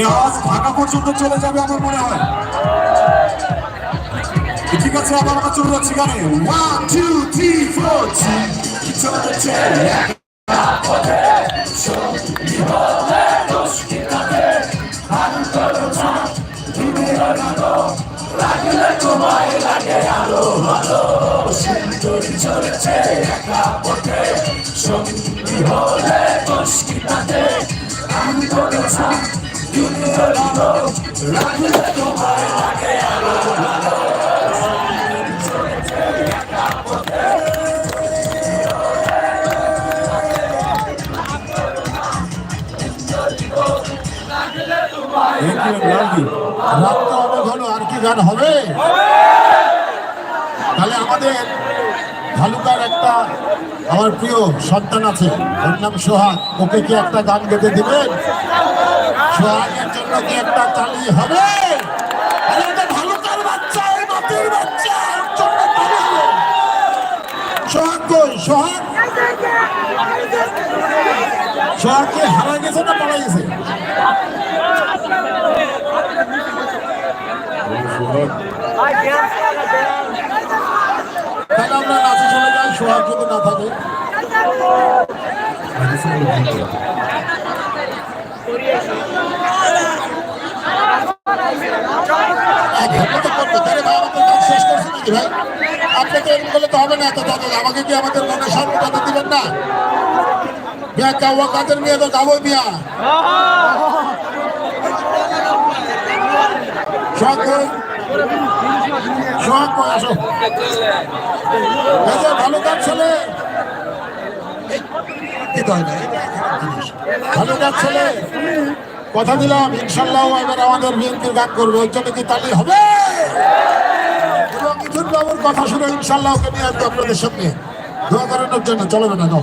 এই ঢাকা পর্যন্ত চলে যাবে আমার মনে হয়। ঠিক আছে, আবার আমরা চলে যাচ্ছি গানে। ওয়ান টু থ্রি ফোর চলেছে হলো আর কি গান হবে তাহলে আমাদের ভালুকার একটা আমার প্রিয় সন্তান আছে। ওর নাম সোহাগ। ওকে কি একটা গান গেতে দিবেন? সোহাগের জন্য কি একটা তালি হবে? ভালুকার বাচ্চা, এই সোহাগ কই? হারা গেছে না পালা গেছে? তাহলে আমরা সোহাগ যদি না থাকে আর ধর্ম তো করতে তাহলে ভাই আমাদের গান শেষ করছে নাকি ভাই? আপনাকে এরকম করলে তো হবে না এত দাদা আমাকে কি মনে সম্পদ দিবেন না? বিয়া কাওয়া কাদের মেয়ে তো গাবো বিয়া কই? সোহাগ আসো। ভালো কাজ ছেলে। ভালো কাজ ছেলে। কথা দিলাম ইনশাল্লাহ এবার আমাদের বিএনপির গান করবে ওই জন্য কি তালি হবে এবং মিথুন বাবুর কথা শুনে ইনশাল্লাহ ওকে নিয়ে আসব আপনাদের সামনে দোয়া করানোর জন্য চলবে না নাও।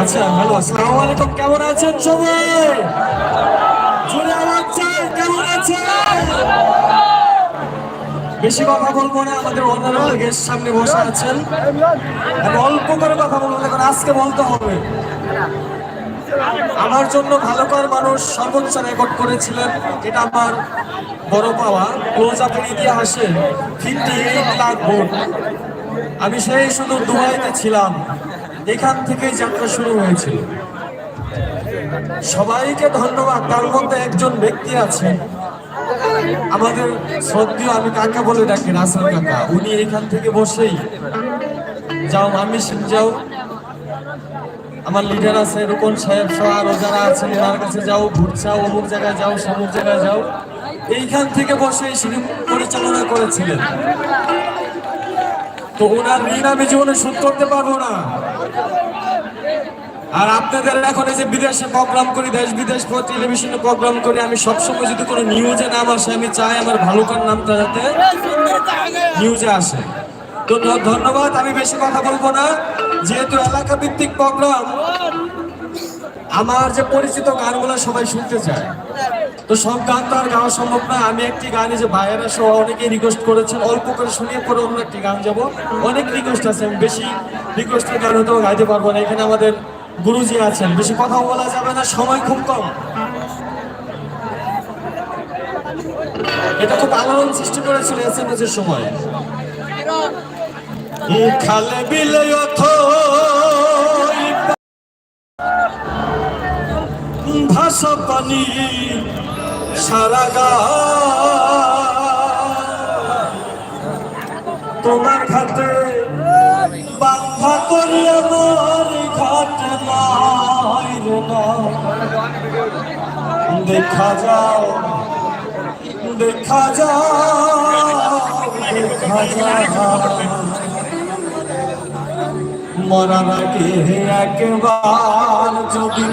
আচ্ছা হ্যালো আসসালামু আলাইকুম, কেমন আছেন সবাই? জোরে আওয়াজ চাই, কেমন আছেন? বেশি কথা বলব না, আমাদের অনারেবল গেস্ট সামনে বসে আছেন। অল্প করে কথা বলব কারণ আজকে বলতে হবে। আমার জন্য ভালো কর মানুষ সর্বোচ্চ রেকর্ড করেছিলেন, এটা আমার বড় পাওয়া। ক্লোজ আপের ইতিহাসে ফিফটি এইট লাখ ভোট। আমি সেই শুধু দুবাইতে ছিলাম। এখান থেকেই যাত্রা শুরু হয়েছিল। সবাইকে ধন্যবাদ। তার মধ্যে একজন ব্যক্তি আছে আমাদের শ্রদ্ধীয়, আমি কাকা বলে ডাকি, রাসেল কাকা। উনি এখান থেকে বসেই, যাও আমি যাও। আমার লিডার আছে রুকন সাহেব সহ আরও যারা আছেন ওনার কাছে যাও ঘুরছাও অমুক জায়গায় যাও, সমুক জায়গায় যাও। এইখান থেকে বসে সিনেম পরিচালনা করেছিলেন। তো ওনার ঋণ আমি জীবনে শোধ করতে পারব না। আর আপনাদের এখন এই যে বিদেশে প্রোগ্রাম করি, দেশ বিদেশ টেলিভিশনে প্রোগ্রাম করি, আমি সবসময় যদি কোনো নিউজে নাম আসে, আমি চাই আমার ভালুকার নামটা যাতে নিউজে আসে। তো ধন্যবাদ, আমি বেশি কথা বলব না। যেহেতু এলাকা ভিত্তিক প্রোগ্রাম, আমার যে পরিচিত গানগুলো সবাই শুনতে চায়। তো সব গান তো আর গাওয়া সম্ভব না আমি একটি গানে যে ভাইয়েরা সহ অনেকেই রিকোয়েস্ট করেছেন, অল্প করে শুনিয়ে পরে অন্য একটি গান যাব। অনেক রিকোয়েস্ট আছে, আমি বেশি রিকোয়েস্টের গান হয়তো গাইতে পারব না। এখানে আমাদের গুরুজি আছেন। বেশি কথা বলা যাবে না, সময় খুব কম। এটা খুব আলোড়ন সৃষ্টি করেছিল এস এম এস এর সময়। খালে বিলে ভাষা পানি সারা গা তোমার ঘাটে বান্ধা করি আমার ঘাট দেখা যাও দেখা যাও দেখা যাও। মরার আগে একবার যদি